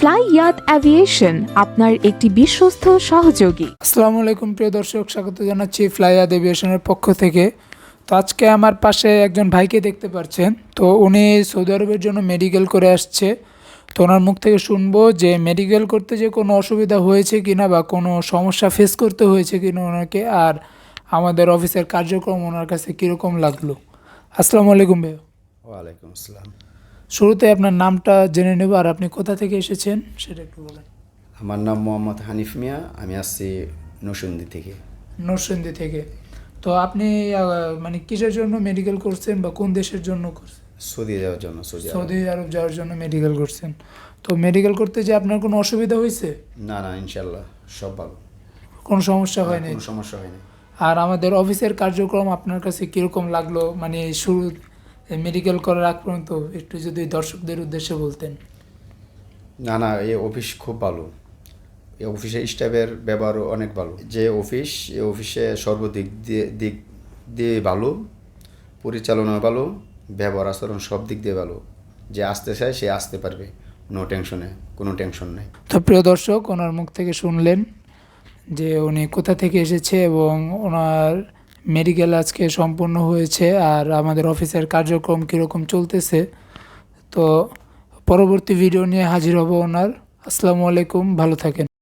Fly ইয়াত aviation আপনার একটি বিশ্বস্ত সহযোগী। আসসালামু আলাইকুম প্রিয় দর্শক স্বাগত জানাচ্ছি ফ্লাইয়া এভিয়েশনের পক্ষ থেকে। তো আজকে আমার পাশে একজন ভাইকে দেখতে পাচ্ছেন তো উনি সৌদি আরবের জন্য মেডিকেল করে আসছে। তো ওনার মুখ থেকে শুনব যে মেডিকেল করতে যে কোনো অসুবিধা হয়েছে কিনা বা কোনো সমস্যা ফেস করতে হয়েছে কিনা ওনাকে আর আমাদের অফিসের কার্যক্রম ওনার কাছে কীরকম লাগল। আসসালামু আলাইকুম ভাই ওয়ালাইকুম আসসালাম। শুরুতে আপনার নামটা জেনে নেব আর আপনি কোথা থেকে এসেছেন সেটা একটু বলেন। আমার নাম মোহাম্মদ হানিফ মিয়া আমি আসছি নসুন্দি থেকে। নরসিংদী থেকে। তো আপনি আহ, মানে কিসের জন্য মেডিকেল করছেন বা কোন দেশের জন্য করছেন? সৌদি যাওয়ার জন্য সৌদি আরব। সৌদি আরব যাওয়ার জন্য মেডিকেল করছেন। তো মেডিকেল করতে যে আপনার কোনো অসুবিধা হয়েছে? না না ইনশাল্লাহ সব ভালো। কোনো সমস্যা হয়নি কোনো সমস্যা হয়নি আর আমাদের অফিসের কার্যক্রম আপনার কাছে কীরকম লাগল? মানে শুরু মেডিকেল করার আগ পর্যন্ত একটু যদি দর্শকদের উদ্দেশ্যে বলতেন। না না এই অফিস খুব ভালো। এই অফিসের স্টাফের ব্যবহারও অনেক ভালো। যে অফিস এই অফিসে সর্বদিক দিয়ে দিক দিয়ে ভালো পরিচালনা ভালো ব্যবহার আচরণ সব দিক দিয়ে ভালো। যে আসতে চায় সে আসতে পারবে। কোনো টেনশনে কোনো টেনশন নেই। তো প্রিয় দর্শক ওনার মুখ থেকে শুনলেন যে উনি কোথা থেকে এসেছে এবং ওনার মেডিকেল আজকে সম্পূর্ণ হয়েছে আর আমাদের অফিসের কার্যক্রম কীরকম চলতেছে। তো পরবর্তী ভিডিও নিয়ে হাজির হব ওনার। আসসালামু আলাইকুম, ভালো থাকেন।